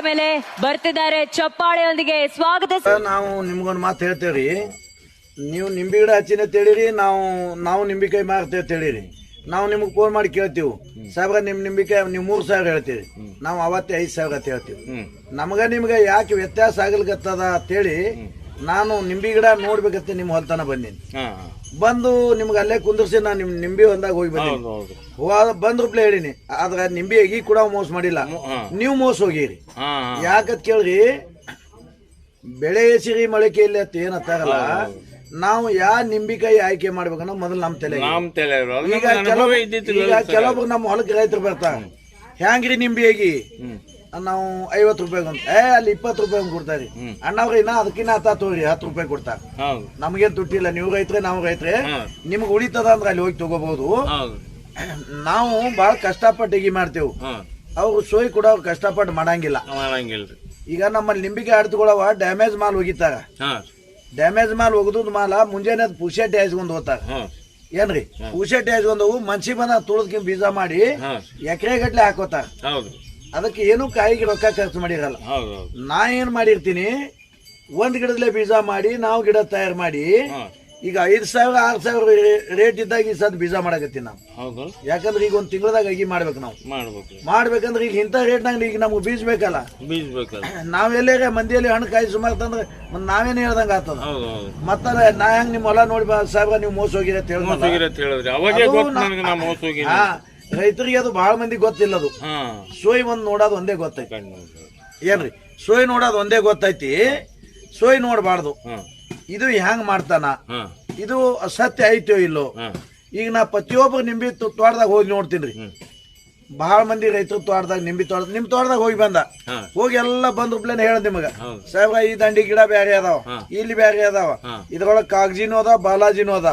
ನಮ್ಮ ಮೇಲೆ ಬರ್ತಿದ್ದಾರೆ. ಚಪ್ಪಾಳೆಯೊಂದಿಗೆ ಸ್ವಾಗತ ನಾವು ನಿಮ್ಗೊಂದು ಮಾತು ಹೇಳ್ತೇವ್ರಿ. ನೀವು ನಿಂಬೆ ಗಿಡ ಹಚ್ಚಿನ ತಿಳಿರಿ ನಾವು ನಾವು ನಿಂಬಿಕಾಯಿ ಮಾರ್ತೇವೆ ತಿಳಿರಿ. ನಾವು ನಿಮ್ಗೆ ಫೋನ್ ಮಾಡಿ ಕೇಳ್ತೀವಿ. ಸಾವಿರ ನಿಮ್ ನಿಂಬಿಕಾಯಿ ನೀವು ಮೂರು ಸಾವಿರ ಹೇಳ್ತೀರಿ. ನಾವು ಅವತ್ತೇ ಐದು ಸಾವಿರ ಅಂತ ಹೇಳ್ತೀವಿ. ನಮಗ ನಿಮ್ಗೆ ಯಾಕೆ ವ್ಯತ್ಯಾಸ ಆಗ್ಲಿಕತ್ತದ ಅಂತೇಳಿ ನಾನು ನಿಂಬೆ ಗಿಡ ನೋಡ್ಬೇಕಂತ ನಿಮ್ಮ ಹೊಲ್ತನ ಬಂದೀನಿ. ಬಂದು ನಿಮ್ಗೆ ಅಲ್ಲೇ ಕುಂದಿರ್ಸಿ ನಾನು ನಿಮ್ ನಿಂಬೆ ಒಂದಾಗ ಹೋಗಿ ಬಂದೀನಿ. ಹೌದು ಬಂದ್ ರೂಪ್ಲೆ ಹೇಳಿನಿ. ಆದ್ರೆ ನಿಂಬೆ ಅಗಿ ಕೂಡ ಮೋಸ ಮಾಡಿಲ್ಲ. ನೀವು ಮೋಸ ಹೋಗಿರಿ. ಯಾಕತ್ ಕೇಳ್ರಿ ಬೆಳೆ ಸಿರಿ ಮೊಳಕೆ ಇಲ್ಲ ಅಂತ ನಾವು ಯಾ ನಿಂಬಿಕಾಯಿ ಆಯ್ಕೆ ಮಾಡ್ಬೇಕನ್ನ ಮೊದಲು ನಮ್ ತಲೆ ಈಗ ಕೆಲವು ಈಗ ಕೆಲವೊಬ್ರು ನಮ್ಮ ಹೊಲಕ್ಕೆ ರೈತರು ಬರ್ತಾರ. ಹ್ಯಾಂಗ್ರಿ ನಿಂಬಿಯಾಗಿ ನಾವು ಐವತ್ತು ರೂಪಾಯಿ ಅಂತ ಏ ಅಲ್ಲಿ ಇಪ್ಪತ್ತು ರೂಪಾಯಿ ಒಂದು ಕೊಡ್ತಾರೆ ಅಣ್ಣವ್ರಿ ಇನ್ನ ಅದಕ್ಕಿನ್ನ ಹತ್ತ ತೋರಿ ಹತ್ತು ರೂಪಾಯಿ ಕೊಡ್ತಾರ ಹೌದು. ದುಡ್ಡಿಲ್ಲ ತುಟ್ಟಿಲ್ಲ ನೀವು ರೈತ್ರೆ ನಾವು ರೈತ್ರೆ. ನಿಮ್ಗೆ ಉಳಿತದ ಅಂದ್ರೆ ಅಲ್ಲಿ ಹೋಗಿ ತಗೋಬಹುದು ಹೌದು. ನಾವು ಬಹಳ ಕಷ್ಟಪಟ್ಟು ಹೀಗೆ ಮಾಡ್ತೇವೆ. ಅವ್ರು ಸೋಯ್ ಕೂಡ ಅವ್ರು ಕಷ್ಟಪಟ್ಟು ಮಾಡಂಗಿಲ್ಲ. ಈಗ ನಮ್ಮಲ್ಲಿ ನಿಂಬಿಕೆ ಆಡ್ತುಗಳವ ಡ್ಯಾಮೇಜ್ ಮಾಲ್ ಹೋಗಿತ್ತಾರ ಡ್ಯಾಮೇಜ್ ಮಾಲ್ ಒಗದ್ ಮಾಲ ಮುಂಜಾನೆ ಅದ್ ಪುಷೆಟ್ ಹಾಸ್ಕೊಂಡ್ ಹೋಗ್ತಾರ ಏನ್ರಿ? ಪುಷೆ ಹೋಗು ಮನ್ಸಿ ಬಂದ ತುಳದ್ಕಿ ಬೀಜ ಮಾಡಿ ಎಕರೆ ಗಟ್ಲೆ ಹಾಕೋತಾರ. ಅದಕ್ಕೆ ಏನು ಕಾಯಿಗೆ ರೊಕ್ಕ ಖರ್ಚು ಮಾಡಿರಲ್ಲ. ಹೌದು ಹೌದು. ನಾ ಏನು ಮಾಡಿರ್ತೀನಿ ಒಂದು ಗಿಡದಲ್ಲೇ ಬೀಜ ಮಾಡಿ ನಾವು ಗಿಡ ತಯಾರು ಮಾಡಿ ಈಗ ಐದ್ ಸಾವಿರ ಆರ್ ಸಾವಿರ ರೇಟ್ ಇದ್ದಾಗ ಈ ಸದ್ ಬೀಜ ಮಾಡಕತ್ತೀನಿ ನಾವು. ಹೌದು. ಯಾಕಂದ್ರೆ ಈಗ ಒಂದು ತಿಂಗಳದಾಗ ಅಗಿ ಮಾಡ್ಬೇಕು ನಾವು. ಮಾಡ್ಬೇಕು. ಮಾಡ್ಬೇಕಂದ್ರೆ ಈಗ ಇಂಥ ರೇಟ್ನಾಗ ಈಗ ನಮ್ಗೆ ಬೀಜ ಬೇಕಲ್ಲ. ಬೀಜ ಬೇಕಲ್ಲ ನಾವೆಲ್ಲೇ ಮಂದಿಯಲ್ಲಿ ಹಣ್ಣು ಕಾಯಿ ಸುಮಾರು ತಂದ್ರೆ ಮತ್ತ್ ನಾವೇನ್ ಹೇಳ್ದಂಗ ಆಗ್ತದ. ಹೌದು ಹೌದು. ಮತ್ತ ನಾ ಹೆಂಗೆ ನಿಮ್ಮ ಹೊಲ ನೋಡಿ ಬಾ ಸಾಹೇಬ್ರ ನೀವು ಮೋಸ ಹೋಗಿರ ಅಂತ ಮೋಸ ಹೇಳಿದ್ರಿ. ಅವಾಗೇ ಅದು ಗೊತ್ತು ನನಗೆ ನಾ ಮೋಸ ರೈತರಿಗೆ ಅದು ಬಹಳ ಮಂದಿ ಗೊತ್ತಿಲ್ಲ ಅದು ಸೋಯಿ ಒಂದ್ ನೋಡೋದು ಒಂದೇ ಗೊತ್ತೈತಿ. ಏನ್ರಿ? ಸೋಯ್ ನೋಡೋದು ಒಂದೇ ಗೊತ್ತೈತಿ. ಸೋಯ್ ನೋಡಬಾರ್ದು. ಇದು ಹೆಂಗ್ ಮಾಡ್ತಾನ? ಇದು ಅಸತ್ಯ ಐತೋ ಇಲ್ಲೋ? ಈಗ ನಾ ಪ್ರತಿಯೊಬ್ಬ ನಿಂಬಿ ತೋ- ತೋಟದಾಗ ಹೋಗಿ ನೋಡ್ತೀನಿ ಹ್ಮ್. ಬಹಳ ಮಂದಿ ರೈತರು ತೋಟದಾಗ ನಿಂಬಿ ತೋಟ ನಿಮ್ ತೋಟದಾಗ ಹೋಗಿ ಬಂದ. ಹೋಗಿ ಎಲ್ಲ ಬಂದ್ ರೂಪ್ಲೇನ ಹೇಳ ನಿಮಗ. ಸಾಹೇಬ್ರ ಈ ದಂಡಿ ಗಿಡ ಬ್ಯಾರೆ ಅದಾವ. ಇಲ್ಲಿ ಬ್ಯಾರೆ ಅದಾವ. ಇದ್ರೊಳಗ ಕಾಗಜಿನೂ ಅದ ಬಾಲಾಜಿನೂ ಅದ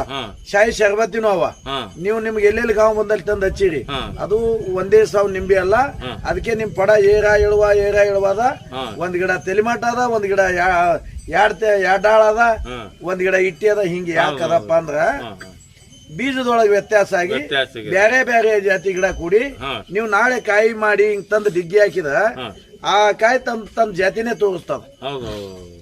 ಶಾಯಿ ಶರ್ಬತ್ತಿನೂ ಅವ. ನೀವು ನಿಮ್ಗೆ ಎಲ್ಲೆಲ್ಲಿ ಗಾಂವ್ ಬಂದಲ್ಲಿ ತಂದು ಹಚ್ಚಿರಿ. ಅದು ಒಂದೇ ಸಾವ್ ನಿಂಬಿ ಅಲ್ಲ. ಅದಕ್ಕೆ ನಿಮ್ ಪಡ ಏರ ಇಳುವ ಏರ ಇಳುವ ಅದ. ಒಂದ್ ಗಿಡ ತೆಲಿಮಾಟ ಅದ ಒಂದ್ ಗಿಡ ಎರಡ್ ಎರಡಾಳ ಅದ. ಒಂದ್ ಗಿಡ ಇಟ್ಟಿ ಅದ ಹಿಂಗೆ ಯಾಕದಪ್ಪ ಅಂದ್ರ ಬೀಜದೊಳಗೆ ವ್ಯತ್ಯಾಸ ಆಗಿ ವ್ಯತ್ಯಾಸ. ಬೇರೆ ಬೇರೆ ಜಾತಿ ಗಿಡ ಕೂಡಿ ಹಾ. ನೀವು ನಾಳೆ ಕಾಯಿ ಮಾಡಿ ಹಿಂಗ್ ತಂದು ಡಿಗ್ಗಿ ಹಾಕಿದ ಹಾ. ಆ ಕಾಯಿ ತಂದ್ ತಂದ್ ಜಾತಿನೇ ತೋರಿಸ್ತಾವ ಹೌದು ಹೌದು ಹೌದು.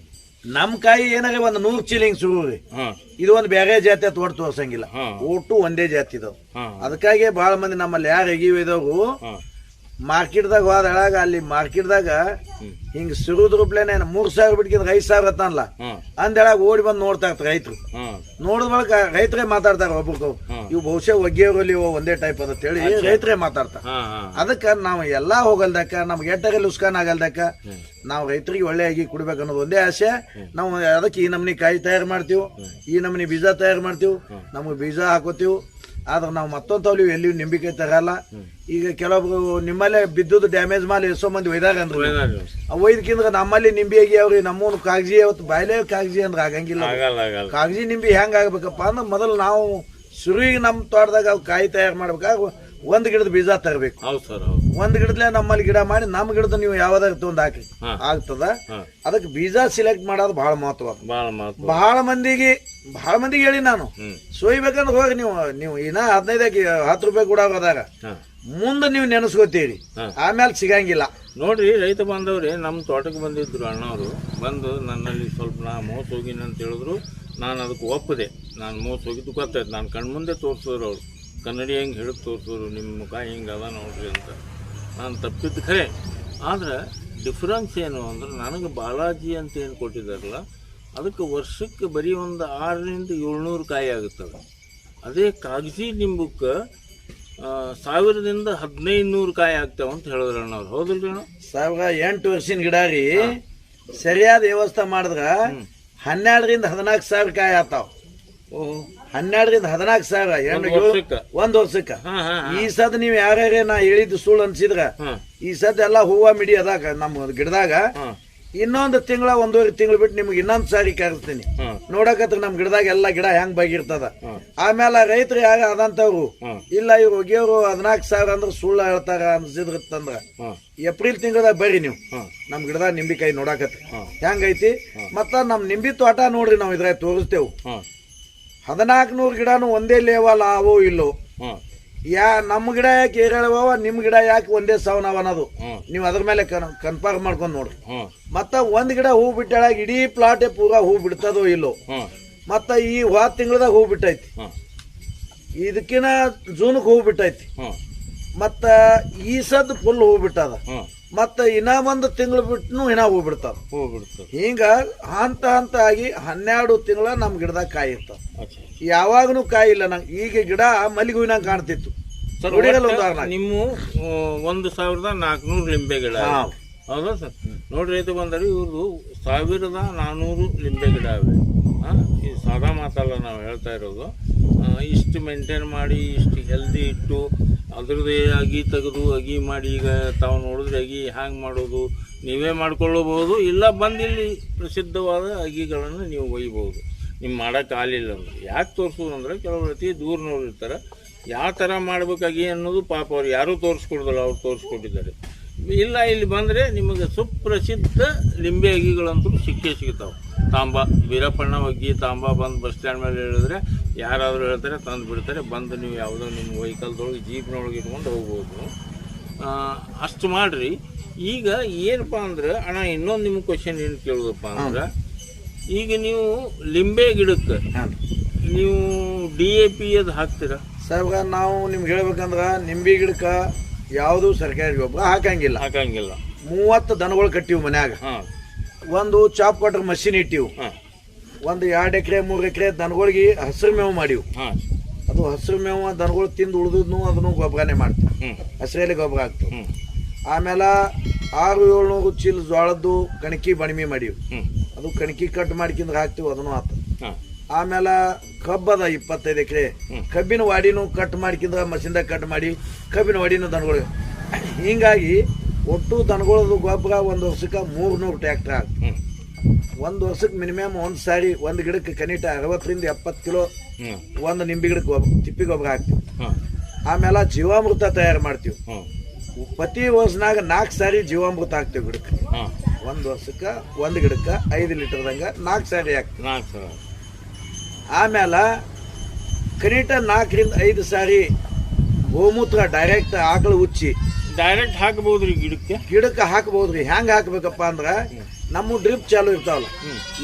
ನಮ್ ಕಾಯಿ ಏನಾಗ ಒಂದ್ ನೂರ್ ಚೀಲಿಂಗ್ ಸುರು ರೀ ಹಾ. ಇದು ಒಂದು ಬೇರೆ ಜಾತಿ ತೋಟ ತೋರ್ಸಂಗಿಲ್ಲ. ಹಾ. ಒಟ್ಟು ಒಂದೇ ಜಾತಿ ಇದಾವ ಹಾ. ಅದಕ್ಕಾಗಿ ಬಹಳ ಮಂದಿ ನಮ್ಮಲ್ಲಿ ಯಾರು ಹಾ. ಮಾರ್ಕೆಟ್ದಾಗ ಹೋದಾಗ ಅಲ್ಲಿ ಮಾರ್ಕೆಟ್ದಾಗ ಹಿಂಗ ಹಿಂಗ್ ಸಿರುದ್ ರೂಪ್ಲೇನೆ ಮೂರ್ ಸಾವಿರ ಬಿಟ್ಕಿದ್ರೆ ಐದ್ ಸಾವಿರ ಅತ್ತಲ್ಲ ಅಂದ ಅಂದೇಳಾಗ ಓಡಿ ಬಂದು ನೋಡ್ತಾ ಇರ್ತಾರೆ ರೈತರು. ನೋಡಿದ ಬಳಿಕ ರೈತರೇ ಮಾತಾಡ್ತಾರ ಒಬ್ಬರು. ಇವು ಬಹುಶಃ ಒಗ್ಗಿಯವರಲ್ಲಿ ಒಂದೇ ಟೈಪ್ ಅದ ಹೇಳಿ ರೈತರೇ ಮಾತಾಡ್ತಾರ. ಅದಕ್ಕ ನಾವು ಎಲ್ಲಾ ಹೋಗಲ್ದಕ್ಕ ನಮ್ಗೆ ಎಟ್ಟರೆ ಲುಸ್ಕಾನ್ ಆಗಲ್ದಕ್ಕ ನಾವು ರೈತರಿಗೆ ಒಳ್ಳೆಯಾಗಿ ಆಗಿ ಕುಡ್ಬೇಕು ಅನ್ನೋದು ಒಂದೇ ಆಸೆ. ನಾವು ಅದಕ್ಕೆ ಈ ನಮ್ನಿ ಕಾಯಿ ತಯಾರು ಮಾಡ್ತೀವಿ. ಈ ನಮ್ನಿ ಬೀಜ ತಯಾರು ಮಾಡ್ತೀವಿ. ನಮಗೆ ಬೀಜ ಹಾಕೋತೀವಿ. ಆದ್ರೆ ನಾವು ಮತ್ತೊಂದು ತಗೊಳ್ಳಿ ಎಲ್ಲಿ ನಿಂಬಿಕೆ ತರಲ್ಲ. ಈಗ ಕೆಲವೊಬ್ರು ನಿಮ್ಮಲ್ಲೇ ಬಿದ್ದದ್ದು ಡ್ಯಾಮೇಜ್ ಮಾಡಿ ಎಷ್ಟೋ ಮಂದಿ ಒಯ್ದಾಗ ಅಂದ್ರೆ. ಒಯ್ದಕ್ಕಿಂದ್ರೆ ನಮ್ಮಲ್ಲಿ ಆಗಿ ಅವ್ರಿ ನಮ್ಮೂನು ಕಾಗಜಿ ಅವತ್ತು ಬಾಯ್ಲೆ ಕಾಗಜಿ ಅಂದ್ರೆ ಆಗಂಗಿಲ್ಲ ಕಾಗಜಿ ನಿಂಬಿ ಹೆಂಗ್ ಆಗ್ಬೇಕಪ್ಪ ಅಂದ್ರೆ ಮೊದಲು ನಾವು ಶುರುವಿಗೆ ನಮ್ಮ ತೋಟದಾಗ ಅವು ಕಾಯಿ ತಯಾರು ಮಾಡ್ಬೇಕಾಗ ಒಂದು ಗಿಡದ ಬೀಜ ತರಬೇಕು. ಹೌದು ಸರ್ ಹೌದು. ಒಂದ್ ಗಿಡದ್ಲೆ ನಮ್ಮಲ್ಲಿ ಗಿಡ ಮಾಡಿ ನಮ್ಮ ಗಿಡದ ನೀವು ಯಾವ್ದಾಗ ತೊಂದ್ ಹಾಕಿ. ಆಗ್ತದ? ಅದಕ್ಕೆ ಬೀಜ ಸಿಲೆಕ್ಟ್ ಮಾಡೋದು ಬಹಳ ಮಹತ್ವ ಬಹಳ ಮಂದಿಗೆ ಬಹಳ ಮಂದಿಗೆ ಹೇಳಿ ನಾನು. ಸೋಯ್ಬೇಕಂದ್ರೆ ಹೋಗಿ ನೀವು ನೀವು ಇನ್ನ ಹದಿನೈದಕ್ಕೆ ಹತ್ತು ರೂಪಾಯಿ ಕೂಡ ಹೋದಾಗ ಮುಂದೆ ನೀವು ನೆನೆಸ್ಕೋತೀರಿ. ಆಮೇಲೆ ಸಿಗಂಗಿಲ್ಲ. ನೋಡ್ರಿ ರೈತ ಬಾಂಧವ್ರಿ ನಮ್ಮ ತೋಟಕ್ಕೆ ಬಂದಿದ್ರು ಅಣ್ಣವರು ಬಂದು ನನ್ನಲ್ಲಿ ಸ್ವಲ್ಪ ನಾ ಮೋಸ ಹೋಗಿನ ಅಂತ ಹೇಳಿದ್ರು. ನಾನು ಅದಕ್ಕೆ ಒಪ್ಪದೆ ನಾನು ಮೋಸ ಹೋಗಿದ್ದು ಗೊತ್ತಾಯ್ತು. ನಾನು ಕಣ್ಮುಂದೆ ತೋರಿಸಿದ್ರು ಅವರು. ಕನ್ನಡಿ ಹೆಂಗೆ ಹಿಡಿದು ತೋರಿಸಿದ್ರು ನಿಮ್ಮ ಮುಖ ಹಿಂಗೆ ಅದ ನೋಡ್ರಿ ಅಂತ. ನಾನು ತಪ್ಪಿದ್ದು ಖರೆ. ಆದರೆ ಡಿಫ್ರೆನ್ಸ್ ಏನು ಅಂದ್ರೆ ನನಗೆ ಬಾಲಾಜಿ ಅಂತ ಏನು ಕೊಟ್ಟಿದ್ದಾರಲ್ಲ ಅದಕ್ಕೆ ವರ್ಷಕ್ಕೆ ಬರೀ ಒಂದು ಆರರಿಂದ ಏಳ್ನೂರು ಕಾಯಿ ಆಗುತ್ತದೆ ಅದೇ ಕಾಗಜಿ ನಿಂಬುಕ್ಕೆ ಸಾವಿರದಿಂದ ಹದಿನೈದು ನೂರು ಕಾಯಿ ಆಗ್ತಾವ ಅಂತ ಹೇಳಿದ್ರು ಅಣ್ಣವ್ರು. ಹೌದಲ್ರಿ ಅಣ್ಣ? ಸಾವಿರ ಎಂಟು ವರ್ಷಿನ ಗಿಡ ರೀ ಸರಿಯಾದ ವ್ಯವಸ್ಥೆ ಮಾಡಿದ್ರೆ ಹನ್ನೆರಡರಿಂದ ಹದಿನಾಲ್ಕು ಸಾವಿರ ಕಾಯಿ ಆಗ್ತಾವೆ. ಓಹೋ. ಹನ್ನೆರಡರಿಂದ ಹದಿನಾಲ್ಕು ಸಾವಿರ ಒಂದು ಎಂಟು ವರ್ಷಕ್ಕ? ಒಂದ್ ವರ್ಷಕ್ಕ? ಹಾ ಹಾ ಈ ಸದ್ ನೀವು ಯಾರ್ಯಾರೇ ನಾ ಹೇಳಿದ್ದು ಸುಳ್ಳು ಅನ್ಸಿದ್ರ ಈ ಸದ್ ಎಲ್ಲಾ ಹೂವ ಮಿಡಿ ಅದಾಗ ನಮ್ಮ ಗಿಡದಾಗ. ಇನ್ನೊಂದು ತಿಂಗಳ ಒಂದೂವರೆ ತಿಂಗಳು ಬಿಟ್ಟು ನಿಮ್ಗೆ ಇನ್ನೊಂದ್ ಸಾರಿ ಕರೆಸ್ತೀನಿ. ನೋಡಕತ್ರ ನಮ್ ಗಿಡದಾಗ ಎಲ್ಲಾ ಗಿಡ ಹೆಂಗ್ ಬಾಗಿರ್ತದ. ಆಮೇಲೆ ರೈತರು ಯಾರ ಅದಂತವ್ರು ಇಲ್ಲ ಇವ್ರು ಒಗೆಯವರು ಹದಿನಾಲ್ಕು ಸಾವಿರ ಅಂದ್ರೆ ಸುಳ್ಳು ಹೇಳ್ತಾರ ಅನ್ಸಿದ್ರಂದ್ರ ಏಪ್ರಿಲ್ ತಿಂಗಳದಾಗ ಬರ್ರಿ ನೀವು. ನಮ್ಮ ನಮ್ ಗಿಡದಾಗ ನಿಂಬಿಕಾಯಿ ನೋಡಾಕತ್ರಿ. ಹೆಂಗೈತಿ? ಮತ್ತ ನಮ್ ನಿಂಬಿ ತೋಟ ನೋಡ್ರಿ ನಾವು ಇದ್ರಾಗ ತೋರಿಸ್ತೇವು. ಹಾ ಹದಿನಾಲ್ಕು ನೂರು ಗಿಡನು ಒಂದೇ ಲೇವಲ್ ಆವೋ ಇಲ್ಲೋ? ಯಾ ನಮ್ಮ ಗಿಡ ಯಾಕೆ ಏರಳವ ನಿಮ್ಮ ಗಿಡ ಯಾಕೆ ಒಂದೇ ಸಾವನವ ಅನ್ನೋದು. ನೀವು ಅದ್ರ ಮೇಲೆ ಕನ್ ಕನ್ಫರ್ಮ್ ಮಾಡ್ಕೊಂಡು ನೋಡ್ರಿ ಮತ್ತ ಒಂದ್ ಗಿಡ ಹೂ ಬಿಟ್ಟಾಗ ಇಡೀ ಪ್ಲಾಟೇ ಪೂರ ಹೂ ಬಿಡ್ತದೋ ಇಲ್ಲೋ? ಮತ್ತ ಈ ಹೋದ ತಿಂಗಳದಾಗ ಹೂ ಬಿಟ್ಟೈತಿ. ಇದಕ್ಕಿನ ಜೂನ್ಗೆ ಹೂ ಬಿಟ್ಟೈತಿ. ಮತ್ತ ಈ ಸದ್ ಫುಲ್ ಹೂ ಬಿಟ್ಟದ. ಮತ್ತ ಇನ್ನ ಒಂದು ತಿಂಗಳು ಬಿಟ್ಟು ಇನ್ನ ಹೂ ಬಿಡ್ತಾವ ಹೋಗ್ಬಿಡ್ತದೆ ಹಿಂಗ ಹಂತ ಹಂತ ಆಗಿ ಹನ್ನೆರಡು ತಿಂಗಳ ನಮ್ಮ ಗಿಡದಾಗ ಕಾಯಿ ಇರ್ತಾವ. ಯಾವಾಗನು ಕಾಯಿ ಇಲ್ಲ ನಂಗೆ. ಈಗ ಗಿಡ ಮಲ್ಲಿಗೆ ಹೂವಿನ ಕಾಣ್ತಿತ್ತು. ನಿಮ್ಮ ಒಂದು ಸಾವಿರದ ನಾಲ್ಕುನೂರು ಲಿಂಬೆ ಗಿಡ ಹಾ. ಹೌದಾ ಸರ್? ನೋಡ್ರಿ ಇದು ಬಂದರೆ ಇವ್ರದ್ದು ಸಾವಿರದ ನಾನ್ನೂರು ಲಿಂಬೆ ಗಿಡ ಇವೆ ಆ, ಈ ಸಾದಾ ಮಾತಲ್ಲ ನಾವು ಹೇಳ್ತಾ ಇರೋದು. ಇಷ್ಟು ಮೇಂಟೈನ್ ಮಾಡಿ ಇಷ್ಟು ಹೆಲ್ದಿ ಇಟ್ಟು ಅದ್ರದ್ದೇ ಅಗಿ ತೆಗೆದು ಅಗಿ ಮಾಡಿ ಈಗ ತಾವು ನೋಡಿದ್ರೆ ಅಗಿ ಹ್ಯಾಂಗೆ ಮಾಡೋದು? ನೀವೇ ಮಾಡ್ಕೊಳ್ಳಬಹುದು, ಇಲ್ಲ ಬಂದಿಲ್ಲಿ ಪ್ರಸಿದ್ಧವಾದ ಅಗಿಗಳನ್ನು ನೀವು ಒಯ್ಬೋದು ನಿಮ್ಮ ಮಾಡೋಕ್ಕೆ ಆಗಲಿಲ್ಲ ಅಂದ್ರೆ. ಯಾಕೆ ತೋರಿಸೋದು ಅಂದ್ರೆ ಕೆಲವು ರೀತಿ ದೂರ ನೋಡಿರ್ತಾರೆ ಯಾವ ಥರ ಮಾಡಬೇಕಾಗಿ ಅನ್ನೋದು ಪಾಪ ಅವ್ರು ಯಾರೂ ತೋರಿಸ್ಕೊಡ್ದಲ್ಲ, ಅವ್ರು ತೋರಿಸ್ಕೊಟ್ಟಿದ್ದಾರೆ. ಇಲ್ಲ, ಇಲ್ಲಿ ಬಂದರೆ ನಿಮಗೆ ಸುಪ್ರಸಿದ್ಧ ಲಿಂಬೆ ಅಗಿಗಳಂತೂ ಸಿಕ್ಕೇ ಸಿಗ್ತಾವೆ. ತಾಂಬ ವೀರಪ್ಪಣ್ಣ ಹೋಗಿ ತಾಂಬ ಬಂದು ಬಸ್ ಸ್ಟ್ಯಾಂಡ್ ಮೇಲೆ ಹೇಳಿದ್ರೆ ಯಾರಾದರೂ ಹೇಳ್ತಾರೆ ತಂದು ಬಿಡ್ತಾರೆ ಬಂದು ನೀವು ಯಾವುದೋ ನಿಮ್ಮ ವೆಹಿಕಲ್ದೊಳಗೆ ಜೀಪ್ನೊಳಗೆ ಇಟ್ಕೊಂಡು ಹೋಗ್ಬೋದು. ಅಷ್ಟು ಮಾಡಿರಿ. ಈಗ ಏನಪ್ಪ ಅಂದ್ರೆ ಅಣ್ಣ ಇನ್ನೊಂದು ನಿಮ್ಮ ಕ್ವಶನ್ ಏನು ಕೇಳೋದಪ್ಪ ಅಂದ್ರೆ ಈಗ ನೀವು ಲಿಂಬೆ ಗಿಡಕ್ಕೆ ನೀವು ಡಿ ಎ ಪಿ ಅದು ಹಾಕ್ತೀರಾ? ಸರ್ ನಾವು ನಿಮ್ಗೆ ಹೇಳ್ಬೇಕಂದ್ರೆ ನಿಂಬೆ ಗಿಡಕ್ಕೆ ಯಾವುದು ಸರ್ಕಾರಿ ಗೊಬ್ಬರ ಹಾಕಂಗಿಲ್ಲ. ಹಾಕಂಗಿಲ್ಲ. ಮೂವತ್ತು ದನಗಳು ಕಟ್ಟಿವು ಮನ್ಯಾಗ. ಹಾಂ. ಒಂದು ಚಾಪ್ ಕಟರ್ ಮಷಿನ್ ಇಟ್ಟಿವು. ಒಂದು ಎರಡು ಎಕರೆ ಮೂರು ಎಕರೆ ದನಗಳಿಗೆ ಹಸಿರು ಮೇವು ಮಾಡಿವು. ಅದು ಹಸಿರು ಮೇವು ದನಗಳು ತಿಂದು ಉಳಿದದ್ನು ಅದನ್ನು ಗೊಬ್ಬರನೆ ಮಾಡ್ತೀವಿ ಹಸಿರಲ್ಲಿ ಗೊಬ್ಬರ ಹಾಕ್ತೀವಿ ಆಮೇಲೆ ಆರು ಏಳ್ನೂರು ಚೀಲ ಜೋಳದ್ದು ಕಣಕಿ ಬಣಿಮೆ ಮಾಡೀವಿ. ಅದು ಕಣಕಿ ಕಟ್ ಮಾಡ್ಕಿಂದ ಹಾಕ್ತಿವಿ ಅದನ್ನು ಆತ. ಆಮೇಲೆ ಕಬ್ಬದ ಇಪ್ಪತ್ತೈದು ಎಕರೆ. ಕಬ್ಬಿನ ವಾಡಿನೂ ಕಟ್ ಮಾಡ್ಕಿಂದ ಮಷಿನ್ದಾಗ ಕಟ್ ಮಾಡಿ ಕಬ್ಬಿನ ವಾಡಿನೂ ದನಗಳು ಹಿಂಗಾಗಿ ಒಟ್ಟು ದನಗಳದು ಗೊಬ್ಬರ ಒಂದು ವರ್ಷಕ್ಕೆ ಮೂರ್ನೂರು ಟ್ಯಾಕ್ಟರ್ ಆಗ. ಹ್ಞೂ ಒಂದು ವರ್ಷಕ್ಕೆ ಮಿನಿಮಮ್ ಒಂದು ಸಾರಿ ಒಂದು ಗಿಡಕ್ಕೆ ಕನಿಟ ಅರವತ್ತರಿಂದ ಎಪ್ಪತ್ತು ಕಿಲೋ ಒಂದು ನಿಂಬೆ ಗಿಡಕ್ಕೆ ಗೊಬ್ಬರ ತಿಪ್ಪಿ ಗೊಬ್ಬರ ಹಾಕ್ತೀವಿ. ಆಮೇಲೆ ಜೀವಾಮೃತ ತಯಾರು ಮಾಡ್ತೀವಿ. ಪ್ರತಿ ವರ್ಷನಾಗ ನಾಲ್ಕು ಸಾರಿ ಜೀವಾಮೃತ ಹಾಕ್ತೀವಿ ಗಿಡಕ್ಕೆ. ಒಂದು ವರ್ಷಕ್ಕೆ ಒಂದು ಗಿಡಕ್ಕೆ ಐದು ಲೀಟರ್ದಂಗೆ ನಾಲ್ಕು ಸಾರಿ ಹಾಕ್ತೀವಿ. ಆಮೇಲೆ ಕನಿಟ ನಾಲ್ಕರಿಂದ ಐದು ಸಾರಿ ಗೋಮೂತ್ರ ಡೈರೆಕ್ಟ್ ಆಕಳು ಉಚ್ಚಿ ಡೈರೆಕ್ಟ್ ಹಾಕಬಹುದು ರೀ ಗಿಡಕ್ಕೆ? ಗಿಡಕ್ಕೆ ಹಾಕ್ಬೋದ್ರಿ ಹೆಂಗ್ ಹಾಕ್ಬೇಕಪ್ಪ ಅಂದ್ರ ನಮ್ಮ ಡ್ರಿಪ್ ಚಾಲು ಇರ್ತಾವಲ್ಲ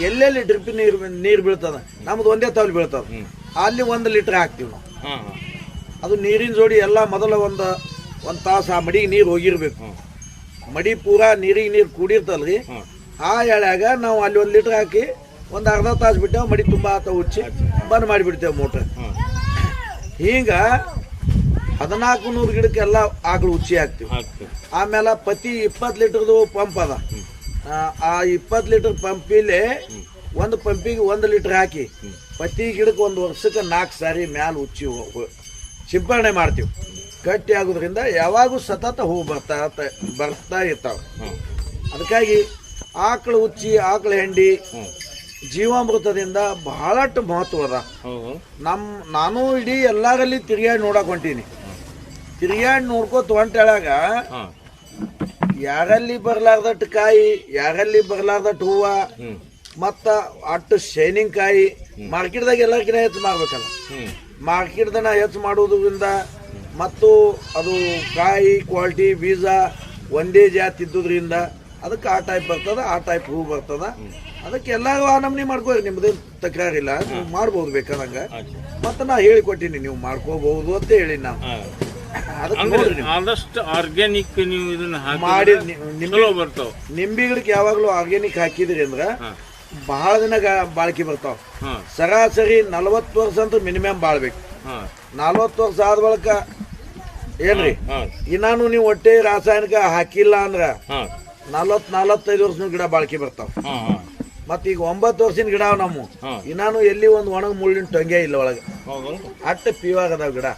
ಎಲ್ಲೆಲ್ಲಿ ಡ್ರಿಪ್ ನೀರು ನೀರು ಬೀಳ್ತದ ನಮ್ದು ಒಂದೇ ತಾವಲ್ಲಿ ಬೀಳ್ತದ. ಅಲ್ಲಿ ಒಂದು ಲೀಟರ್ ಹಾಕ್ತೀವಿ ನಾವು. ಅದು ನೀರಿನ ಜೋಡಿ ಎಲ್ಲ ಮೊದಲ ಒಂದು ಒಂದು ತಾಸು ಆ ಮಡಿಗೆ ನೀರು ಹೋಗಿರ್ಬೇಕು. ಮಡಿ ಪೂರಾ ನೀರಿಗೆ ನೀರು ಕೂಡಿರ್ತಲ್ರಿ. ರೀ ಆ ಎಳ್ಯಾಗ ನಾವು ಅಲ್ಲಿ ಒಂದು ಲೀಟರ್ ಹಾಕಿ ಒಂದು ಅರ್ಧ ತಾಸು ಬಿಟ್ಟೇವೆ ಮಡಿ ತುಂಬ ಆತ ಉಚ್ಚಿ ಬಂದ್ ಮಾಡಿಬಿಡ್ತೇವೆ ಮೋಟ್ರ್. ಹಿಂಗ ಹದಿನಾಲ್ಕು ನೂರು ಗಿಡಕ್ಕೆಲ್ಲ ಆಕಳು ಉಚ್ಚಿ ಹಾಕ್ತಿವಿ ಆಮೇಲೆ ಪ್ರತಿ ಇಪ್ಪತ್ತು ಲೀಟರ್ದು ಪಂಪ್ ಅದ. ಆ, ಇಪ್ಪತ್ತು ಲೀಟರ್ ಪಂಪಿಲಿ ಒಂದು ಪಂಪಿಗೆ ಒಂದು ಲೀಟರ್ ಹಾಕಿ ಪ್ರತಿ ಗಿಡಕ್ಕೆ ಒಂದು ವರ್ಷಕ್ಕೆ ನಾಲ್ಕು ಸಾರಿ ಮ್ಯಾಲ ಉಚ್ಚಿ ಸಿಂಪರಣೆ ಮಾಡ್ತೀವಿ. ಗಟ್ಟಿ ಆಗೋದ್ರಿಂದ ಯಾವಾಗೂ ಸತತ ಹೂ ಬರ್ತಾ ಬರ್ತಾ ಇರ್ತಾವೆ. ಅದಕ್ಕಾಗಿ ಆಕಳು ಉಚ್ಚಿ ಆಕಳು ಹೆಂಡಿ ಜೀವಾಮೃತದಿಂದ ಬಹಳಷ್ಟು ಮಹತ್ವ ಅದ. ನಮ್ಮ ನಾನು ಇಡೀ ಎಲ್ಲರಲ್ಲಿ ತಿರುಗಾಡಿ ನೋಡಕ್ ಹೊಂಟೀನಿ. ತಿರುಗಾಡಿ ನೋಡ್ಕೋತ ಹೊಂಟೇಳಾಗ ಯಾರಲ್ಲಿ ಬರ್ಲಾರ್ದಟ್ಟು ಕಾಯಿ ಯಾರಲ್ಲಿ ಬರ್ಲಾರ್ದಟ್ಟು ಹೂವ ಮತ್ತ ಅಟ್ಟು ಶೈನಿಂಗ್ ಕಾಯಿ ಮಾರ್ಕೆಟ್ದಾಗ ಎಲ್ಲರಿಗಿನ ಹೆಚ್ಚು ಮಾಡ್ಬೇಕಲ್ಲ ಮಾರ್ಕೆಟ್ದನ್ನ ಮಾರ್ಕೆಟ್ದನ ಹೆಚ್ಚು ಮಾಡೋದ್ರಿಂದ ಮತ್ತು ಅದು ಕಾಯಿ ಕ್ವಾಲಿಟಿ ಬೀಜ ಒಂದೇ ಜಾತಿ ಇದ್ದುದ್ರಿಂದ ಅದಕ್ಕೆ ಆ ಟೈಪ್ ಬರ್ತದ ಆ ಟೈಪ್ ಹೂ ಬರ್ತದ. ಅದಕ್ಕೆ ಎಲ್ಲ ನಮ್ನಿ ಮಾಡ್ಕೋರಿ ನಿಮ್ದೇನು ತಕರಾರಿಲ್ಲ ನೀವು ಮಾಡ್ಬೋದು ಬೇಕಾದಂಗ. ಮತ್ತು ನಾ ಹೇಳಿಕೊಟ್ಟಿನಿ ನೀವು ಮಾಡ್ಕೋಬಹುದು ಅಂತ ಹೇಳಿ ನಾವು ಆದಷ್ಟು ಆರ್ಗ್ಯಾನಿಕ್ ನೀವು ಇದನ್ನ ಮಾಡಿ ಚಲೋ ಬರ್ತಾವ. ನಿಂಬೆ ಗಿಡಕ್ಕೆ ಯಾವಾಗಲೂ ಆರ್ಗ್ಯಾನಿಕ್ ಹಾಕಿದ್ರಿ ಅಂದ್ರ ಬಹಳ ದಿನ ಬಾಳಿಕೆ ಬರ್ತಾವ. ಸರಾಸರಿ ನಲವತ್ತು ವರ್ಷ ಅಂತ ಮಿನಿಮಮ್ ಬಾಳ್ಬೇಕು. ನಲವತ್ತು ವರ್ಷ ಆದ ಬಳಿಕ ಏನ್ರಿ? ಇನ್ನಾನು ನೀವು ಒಟ್ಟೆ ರಾಸಾಯನಿಕ ಹಾಕಿಲ್ಲ ಅಂದ್ರ ನಲ್ವತ್ ನಲ್ವತ್ತೈದು ವರ್ಷದ ಗಿಡ ಬಾಳ್ಕಿ ಬರ್ತಾವ. ಮತ್ತ ಈಗ ಒಂಬತ್ತು ವರ್ಷದ ಗಿಡ ಅವ ನಮ್ಮ. ಹಾಂ. ಇನ್ನಾನು ಎಲ್ಲಿ ಒಂದು ಒಣಗ ಮುಳ್ಳಿನ ಟೊಂಗೆ ಇಲ್ಲ ಒಳಗೆ. ಅಟ್ಟ ಪಿವಾಗ ಅದಾವ ಗಿಡ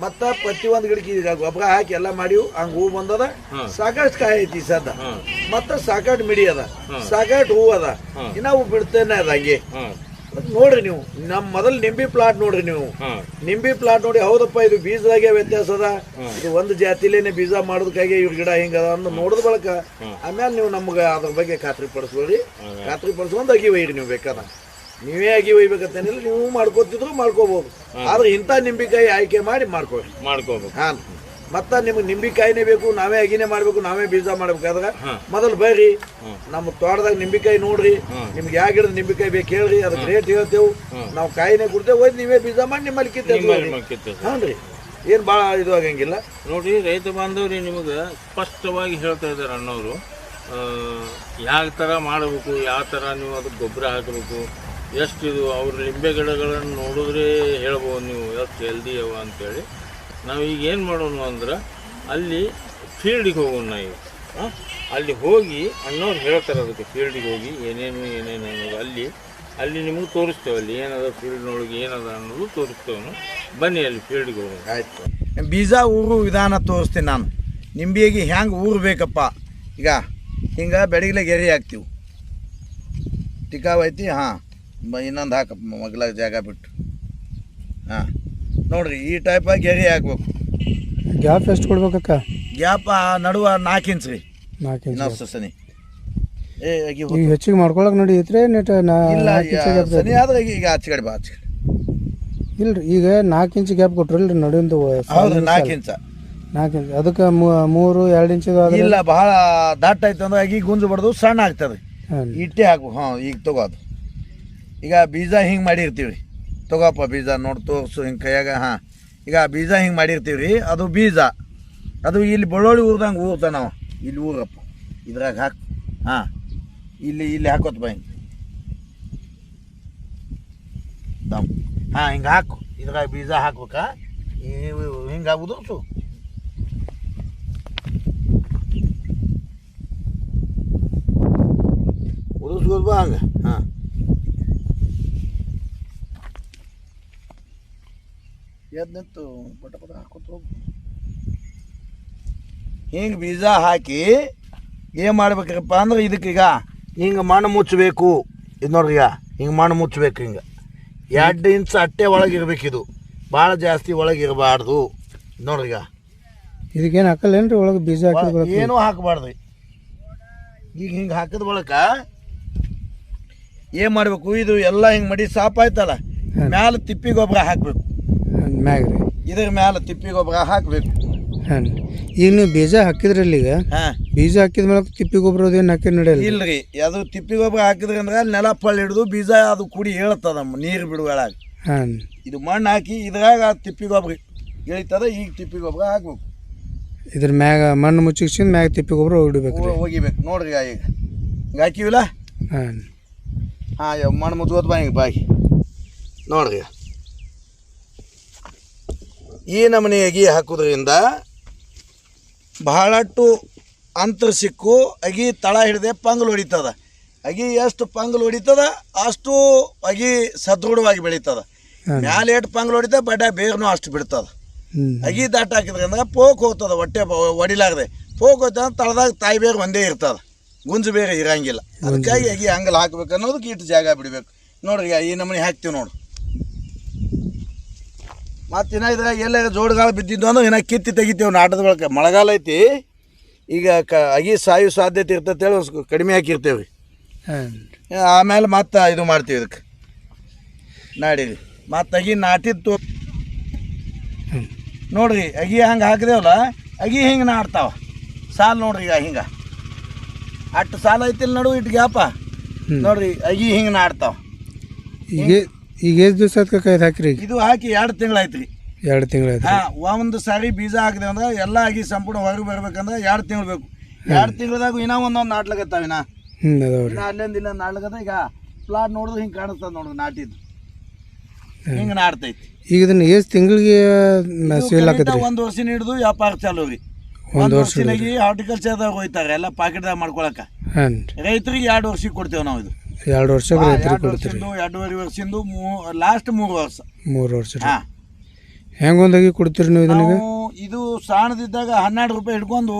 ಮತ್ತ ಪ್ರತಿ ಒಂದು ಗಿಡಕ್ಕೆ ಈಗ ಗೊಬ್ಬರ ಹಾಕಿ ಎಲ್ಲ ಮಾಡಿವು ಹಂಗ ಹೂ ಬಂದದ. ಸಾಕಷ್ಟು ಕಾಯಿ ಐತಿ ಸದ್ದ. ಮತ್ತ ಸಾಕಷ್ಟು ಮಿಡಿ ಅದ. ಸಾಕಷ್ಟು ಹೂ ಅದ. ಇನ್ನ ಹೂ ಬಿಡ್ತೇನೆ ಅದ ಹಂಗೆ. ನೋಡ್ರಿ ನೀವು ನಮ್ಮ ಮೊದಲು ನಿಂಬಿ ಪ್ಲಾಟ್ ನೋಡ್ರಿ ನೀವು. ನಿಂಬಿ ಪ್ಲಾಟ್ ನೋಡಿ ಹೌದಪ್ಪ ಇದು ಬೀಜದಾಗೆ ವ್ಯತ್ಯಾಸ ಅದ. ಇದು ಒಂದು ಜಾತಿಲೇನೆ ಬೀಜ ಮಾಡೋದಕ್ಕಾಗಿ ಇವ್ರ ಗಿಡ ಹಿಂಗದ ಅಂತ ನೋಡಿದ ಬಳಕ. ಆಮೇಲೆ ನೀವು ನಮ್ಗೆ ಅದ್ರ ಬಗ್ಗೆ ಖಾತ್ರಿ ಪಡಿಸ್ಕೊಳ್ರಿ. ಹೌದಾ? ಖಾತ್ರಿ ಪಡಿಸ್ಕೊಂಡು ಅಗಿ ಒಯ್ರಿ ನೀವು ಬೇಕಾದ. ನೀವೇ ಆಗಿ ಒಯ್ಬೇಕಂತೇನಿಲ್ಲ ನೀವು ಮಾಡ್ಕೋತಿದ್ರು ಮಾಡ್ಕೋಬಹುದು ಆದ್ರೆ ಇಂಥ ನಿಂಬಿಕಾಯಿ ಆಯ್ಕೆ ಮಾಡಿ ಮಾಡ್ಕೊಳ್ಳಿ ಮಾಡ್ಕೋಬೇಕು ಹಾ ಮತ್ತ ನಿಮ್ಗೆ ನಿಂಬಿಕಾಯಿನೇ ಬೇಕು ನಾವೇ ಅಗಿನೇ ಮಾಡ್ಬೇಕು ನಾವೇ ಬೀಜ ಮಾಡ್ಬೇಕು. ಅದ್ರ ಮೊದಲು ಬರ್ರಿ ನಮ್ಮ ತೋಟದಾಗ ನಿಂಬಿಕಾಯಿ ನೋಡ್ರಿ. ನಿಮ್ಗೆ ಯಾವ ಗಿಡದ ನಿಂಬಿಕಾಯಿ ಬೇಕು ಹೇಳ್ರಿ ಅದಕ್ಕೆ ರೇಟ್ ಹೇಳ್ತೇವೆ. ನಾವು ಕಾಯಿನೇ ಕೊಡ್ತೇವೆ ಹೋಯ್ತು ನೀವೇ ಬೀಜ ಮಾಡಿ ನಿಮ್ಮಲ್ಲಿ ನಿಮ್ಮಲ್ಲಿ ಕಿತ್ತೇವೆ ಹ್ಞೂ ರೀ ಏನು ಭಾಳ ಇದು ಆಗಂಗಿಲ್ಲ. ನೋಡಿ ರೈತ ಬಾಂಧವ್ರಿ ನಿಮಗೆ ಸ್ಪಷ್ಟವಾಗಿ ಹೇಳ್ತಾ ಇದ್ದಾರೆ ಅಣ್ಣವರು. ಯಾವ ಥರ ಮಾಡಬೇಕು ಯಾವ ಥರ ನೀವು ಅದಕ್ಕೆ ಗೊಬ್ಬರ ಹಾಕಬೇಕು ಎಷ್ಟು ಇದು ಅವ್ರ ನಿಂಬೆ ಗಿಡಗಳನ್ನು ನೋಡಿದ್ರೆ ಹೇಳ್ಬೋದು ನೀವು ಎಷ್ಟು ಹೆಲ್ದಿ ಅವ ಅಂತೇಳಿ. ನಾವು ಈಗ ಏನು ಮಾಡೋಣ ಅಂದ್ರೆ ಅಲ್ಲಿ ಫೀಲ್ಡಿಗೆ ಹೋಗೋಣ ನಾವು? ಅಲ್ಲಿ ಹೋಗಿ ಅಣ್ಣವ್ರು ಹೇಳ್ತಾರೆ ಅದಕ್ಕೆ ಫೀಲ್ಡಿಗೆ ಹೋಗಿ ಏನೇನು ಏನೇನು ಅನ್ನೋದು. ಅಲ್ಲಿ ಅಲ್ಲಿ ನಿಮಗೆ ತೋರಿಸ್ತೇವೆ. ಅಲ್ಲಿ ಏನದ ಫೀಲ್ಡ್ನೊಳಗೆ ಏನದ ಅನ್ನೋದು ತೋರಿಸ್ತೇವೆ. ಬನ್ನಿ ಅಲ್ಲಿ ಫೀಲ್ಡಿಗೆ ಹೋಗೋಣ. ಆಯಿತು. ಬೀಜ ಊರು ವಿಧಾನ ತೋರಿಸ್ತೀನಿ ನಾನು. ನಿಂಬಿಗೆ ಹೆಂಗೆ ಊರ್ಬೇಕಪ್ಪ ಈಗ ಹಿಂಗೆ ಬೆಳಗ್ಲೆ ಗೆರೆ ಹಾಕ್ತೀವಿ. ಟಿಕಾವೈತಿ ಹಾಂ. ಇನ್ನೊಂದು ಹಾಕಪ್ಪ ಮಗ್ಲಾಗ ಜಾಗ ಬಿಟ್ಟು. ಹಾಂ. ನೋಡ್ರಿ ಈ ಟೈಪಾಗಿ ಗೆರೆ ಹಾಕ್ಬೇಕು ಗ್ಯಾಪ್ ಎಷ್ಟು ಕೊಡ್ಬೇಕಕ್ಕ? ಗ್ಯಾಪ್ ನಡುವ ನಾಲ್ಕು ಇಂಚ್ ರೀ. ನಾಲ್ಕು ಇಂಚ್ ಇನ್ನೊಂದು ಸನಿ ಏ ಆಗಿ ಈಗ ಹೆಚ್ಚಿಗೆ ಮಾಡ್ಕೊಳಕ್ ನಡೀತ್ರಿ ನೆಟ್ ಇಲ್ಲ ಸನಿ ಆದ್ರೆ ಈಗ ಈಗ ಆಚೆ ಕಡೆ ಬಾ ಆಚೆ ಕಡೆ. ಇಲ್ರಿ ಈಗ ನಾಲ್ಕು ಇಂಚ್ ಗ್ಯಾಪ್ ಕೊಟ್ರಲ್ರಿ ನಡುವಿಂದ ಹೌದು ನಾಲ್ಕು ಇಂಚ ನಾಲ್ಕು ಇಂಚ್ ಅದಕ್ಕೆ ಮೂರು ಎರಡು ಇಂಚ್ ಇಲ್ಲ ಬಹಳ ದಾಟ್ ಆಯ್ತು ಅಂದ್ರೆ ಆಗಿ ಗುಂಜು ಬಡ್ದು ಸಣ್ಣ ಆಗ್ತದೆ. ಹಾಂ ಇಟ್ಟೆ ಹಾಕು ಹಾಂ ಈಗ ತಗೋದು ಈಗ ಬೀಜ ಹಿಂಗೆ ಮಾಡಿರ್ತೀವಿ ತಗೋಪ್ಪ ಬೀಜ ನೋಡಿ ತೋರಿಸು ಹಿಂಗೆ ಕೈಯಾಗ, ಹಾಂ. ಈಗ ಬೀಜ ಹಿಂಗೆ ಮಾಡಿರ್ತೀವಿ ರೀ ಅದು ಬೀಜ. ಅದು ಇಲ್ಲಿ ಬೆಳ್ಳುಳ್ಳಿ ಊರ್ದಂಗೆ ಊರ್ತ ನಾವು. ಇಲ್ಲಿ ಊರಪ್ಪ, ಇದ್ರಾಗ ಹಾಕು, ಹಾಂ. ಇಲ್ಲಿ ಇಲ್ಲಿ ಹಾಕೋತ್ ಬಾ ಹಿಂಗೆ. ಹಾಂ, ಹಿಂಗೆ ಹಾಕು. ಇದ್ರಾಗ ಬೀಜ ಹಾಕ್ಬೇಕಾ? ಹಿಂಗೆ ಉದುರ್ಸು. ಉದುರ್ಸ್ಬೋದು ಹಂಗೆ, ಹಾಂ. ಎದ್ದು ನಿಂತು ಪಟ ಪಟ ಹಾಕೋತ ಹೋಗು ಹಿಂಗೆ ಬೀಜ ಹಾಕಿ ಏನು ಮಾಡ್ಬೇಕಪ್ಪ ಅಂದ್ರೆ ಇದಕ್ಕೀಗ ಹಿಂಗೆ ಮಣ್ಣು ಮುಚ್ಚಬೇಕು. ಇದು ನೋಡ್ರಿ ಈಗ ಹಿಂಗೆ ಮಣ್ಣು ಮುಚ್ಚಬೇಕು ಹಿಂಗೆ. ಎರಡು ಇಂಚ್ ಅಟ್ಟೆ ಒಳಗೆ ಇದು ಭಾಳ ಜಾಸ್ತಿ ಒಳಗೆ ಇರಬಾರ್ದು ನೋಡ್ರಿ ಈಗ. ಇದಕ್ಕೇನು ಹಾಕಲ್ಲೇನ್ರಿ? ಒಳಗೆ ಬೀಜ ಹಾಕಿದ್ ಏನೂ ಹಾಕಬಾರ್ದು. ಈಗ ಹಿಂಗೆ ಹಾಕಿದ ಬಳಕ ಏನು ಮಾಡಬೇಕು? ಇದು ಎಲ್ಲ ಹಿಂಗೆ ಮಡಿ ಸಾಪ್ ಆಯ್ತಲ್ಲ? ಮ್ಯಾಲೆ ತಿಪ್ಪಿ ಗೊಬ್ಬರ ಹಾಕಬೇಕು. ಮ್ಯಾಗ ರೀ ಇದ್ರ ಮ್ಯಾಲ ತಿಪ್ಪಿ ಗೊಬ್ಬರ ಹಾಕಬೇಕು. ಹಾಂ ಈಗ ನೀವು ಬೀಜ ಹಾಕಿದ್ರಲ್ಲಿ ಈಗ ಹಾಂ. ಬೀಜ ಹಾಕಿದ ಮೇಲೆ ತಿಪ್ಪಿ ಗೊಬ್ಬರ ಅದೇನು ಹಾಕಿ ನಡೆಯಲ್ಲ ಇಲ್ರಿ ಅದು ತಿಪ್ಪಿ ಗೊಬ್ಬರ ಹಾಕಿದ್ರಿ ಅಂದ್ರೆ ನೆಲ ಪಳ್ಳಿ ಹಿಡಿದು ಬೀಜ ಅದು ಕುಡಿ ಹೇಳ್ತದ ನೀರು ಬಿಡುವಾಗ ಹಾಂ ಇದು ಮಣ್ಣು ಹಾಕಿ ಇದ್ರಾಗ ಆ ತಿಪ್ಪಿ ಗೊಬ್ಬರ ಇಳಿತದ ಈಗ ತಿಪ್ಪಿ ಗೊಬ್ಬರ ಹಾಕ್ಬೇಕು. ಇದ್ರ ಮ್ಯಾಗ ಮಣ್ಣು ಮುಚ್ಚಿಸಿದ ಮ್ಯಾಗ ತಿಪ್ಪಿ ಗೊಬ್ಬರ ಹೊಡಿಬೇಕು ಹೋಗಿಬೇಕು. ನೋಡ್ರಿ ಈಗ. ಹಿಂಗೆ ಹಾಕಿವಿಲ್ಲ? ಹಾಂ ಹಾಂ ಮಣ್ಣು ಮುಚ್ಕೋತ ಬಾ ಹಿಂಗೆ ಬಾಯಿ. ನೋಡ್ರಿ ಈ ನಮೂನಿ ಅಗಿ ಹಾಕೋದ್ರಿಂದ ಬಹಳಷ್ಟು ಅಂತರ ಸಿಕ್ಕು ಅಗಿ ತಳ ಹಿಡಿದೆ ಪಂಗ್ಲು ಹೊಡಿತದ. ಅಗಿ ಎಷ್ಟು ಪಂಗ್ಲು ಹೊಡಿತದ ಅಷ್ಟು ಅಗಿ ಸದೃಢವಾಗಿ ಬೆಳೀತದ. ಮ್ಯಾಲೆ ಎಷ್ಟು ಪಂಗ್ಲು ಹೊಡಿತದ ಬಡ್ಡ ಬೇಗನೂ ಅಷ್ಟು ಬಿಡ್ತದ. ಅಗಿ ದಾಟ ಹಾಕಿದ್ರಿಂದ ಪೋಕ್ ಹೋಗ್ತದ ಹೊಟ್ಟೆ ಹೊಡಿಲಾಗದೆ ಪೋಕ್ ಹೋಗ್ತದ ತಳದಾಗ ತಾಯಿ ಬೇಗ ಒಂದೇ ಇರ್ತದ. ಗುಂಜು ಬೇಗ ಇರಂಗಿಲ್ಲ. ಅದಕ್ಕಾಗಿ ಅಗಿ ಹಂಗಲ್ ಹಾಕ್ಬೇಕು ಅನ್ನೋದಕ್ಕೆ ಇಟ್ಟು ಜಾಗ ಬಿಡಬೇಕು. ನೋಡ್ರಿ ಈ ನಮೂನಿ ಹಾಕ್ತೀವಿ ನೋಡು. ಮತ್ತು ಇನ್ನ ಇದ್ರಾಗ ಎಲ್ಲ ಜೋಡುಗಾಲ ಬಿದ್ದಿದ್ದು ಅಂದ್ರೆ ಇನ್ನ ಕಿತ್ತಿ ತೆಗಿತೀವಿ ನಾಟದ ಬಳಕೆ ಮಳೆಗಾಲ ಐತಿ ಈಗ ಕ ಅಗಿ ಸಾಯೋ ಸಾಧ್ಯತೆ ಇರ್ತೈತೆ ಹೇಳಿ ಒಂದ್ ಕಡಿಮೆ ಹಾಕಿರ್ತೇವೆ ಆಮೇಲೆ ಮತ್ತೆ ಇದು ಮಾಡ್ತೀವಿ ಇದಕ್ಕೆ ನಾಡಿರಿ. ಮತ್ತು ಅಗಿ ನಾಟಿದ್ದು ಹ್ಮ್. ನೋಡ್ರಿ ಅಗಿ ಹಂಗೆ ಹಾಕಿದೇವಲ್ಲ ಅಗಿ ಹಿಂಗೆ ನಾಡ್ತಾವ ಸಾಲು ನೋಡ್ರಿ ಈಗ ಹಿಂಗೆ. ಅಟ್ಟು ಸಾಲ ಐತಿಲ್ಲ ನಡು ಇಟ್ಟು ಗ್ಯಾಪ. ನೋಡ್ರಿ ಅಗಿ ಹಿಂಗೆ ನಾಡ್ತಾವ ಈಗ ಈಗ ಎಷ್ಟು ದಿವಸ ಅದಕ್ಕೆ ಕೈದು ಹಾಕಿರಿ ಈಗ? ಇದು ಹಾಕಿ ಎರಡು ತಿಂಗಳಾಯ್ತು ರೀ ಎರಡು ತಿಂಗಳು ಆಯ್ತು ಹಾಂ ಒಂದು ಸಾರಿ ಬೀಜ ಹಾಕಿದೆ ಅಂದ್ರೆ ಎಲ್ಲ ಆಗಿ ಸಂಪೂರ್ಣ ಹೊರಗೆ ಬರ್ಬೇಕಂದ್ರೆ ಎರಡು ತಿಂಗಳು ಬೇಕು. ಎರಡು ತಿಂಗಳದಾಗ ಇನ್ನೂ ಒಂದೊಂದು ನಾಟ್ಲಾಗತ್ತಾವ ಇನ್ನ ಹ್ಞೂ ಅದಾವ ರೀ ಇನ್ನ ಅಲ್ಲಿಂದ ಇಲ್ಲ ನಾಟ್ಲಾಗದ ಈಗ ಪ್ಲಾಟ್ ನೋಡಿದ್ರೆ ಹಿಂಗೆ ಕಾಣಿಸ್ತದೆ ನೋಡು ನಾಟಿದ್ದು. ಹಿಂಗೆ ನಾಡ್ತೈತಿ ಈಗ ಇದನ್ನ ಎಷ್ಟು ತಿಂಗಳಿಗೆ ಸೇಲ್ ಹಾಕದ್ರಿ ಒಂದು ವರ್ಷ ಹಿಡಿದು ವ್ಯಾಪಾರ ಚಾಲು ರೀ. ಒಂದು ಒಂದು ವರ್ಷ ವರ್ಷನಾಗಿ ಹಾರ್ಟಿಕಲ್ಚರ್ದಾಗ ಹೋಯ್ತಾರೆ ಎಲ್ಲ ಪಾಕೆಟ್ದಾಗ ಮಾಡ್ಕೊಳಕ. ಹಾಂ ರೈತರಿಗೆ ಎರಡು ವರ್ಷಕ್ಕೆ ಕೊಡ್ತೇವೆ ನಾವು ಇದು. ಎರಡು ವರ್ಷ ರೈತರಿಗೆ ಎರಡು ಕೊಡ್ತೀರಿ. ವರ್ಷದ್ದು ಎರಡೂವರೆ ವರ್ಷದಿಂದ ಮೂ ಲಾಸ್ಟ್ ಮೂರು ವರ್ಷ. ಮೂರು ವರ್ಷ ಹಾಂ. ಹೆಂಗೆ ಒಂದಾಗಿ ಕೊಡ್ತೀರಿ ನೀವು ಇದನ್ನ ನಾವು ಇದು ಸಣ್ಣದಿದ್ದಾಗ ಹನ್ನೆರಡು ರೂಪಾಯಿ ಹಿಡ್ಕೊಂಡು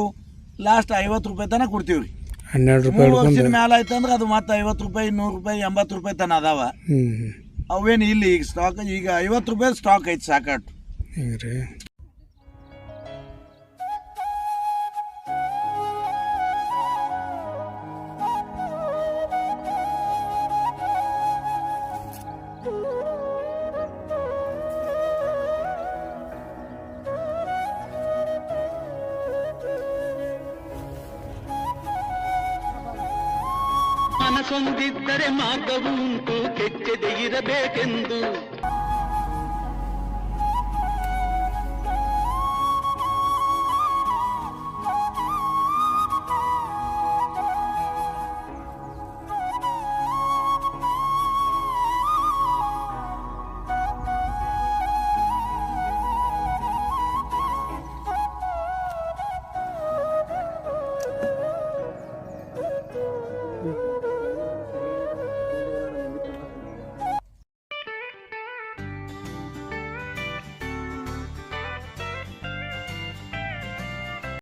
ಲಾಸ್ಟ್ ಐವತ್ತು ರೂಪಾಯಿ ತನಕ ಕೊಡ್ತೀವಿ ರೀ ಹನ್ನೆರಡು ರೂಪಾಯಿ ಮೂರು ಹಿಡ್ಕೊಂಡು? ವರ್ಷದ ಮೇಲೆ ಆಯ್ತಂದ್ರೆ ಅದು ಮತ್ತೆ ಐವತ್ತು ರೂಪಾಯಿ ನೂರು ರೂಪಾಯಿ ಎಂಬತ್ತು ರೂಪಾಯಿ ತನ ಅದಾವ. ಹ್ಞೂ ಅವೇನು ಇಲ್ಲಿ ಈಗ ಸ್ಟಾಕ್ ಈಗ ಐವತ್ತು ರೂಪಾಯಿ ಸ್ಟಾಕ್ ಐತೆ ಸಾಕಾಟು ಹಿಂಗೆ ರೀ ಮನಸೊಂದಿದ್ದರೆ ಮಾರ್ಗವುಂಟು ಕೆಚ್ಚದೆ ಇರಬೇಕೆಂದು.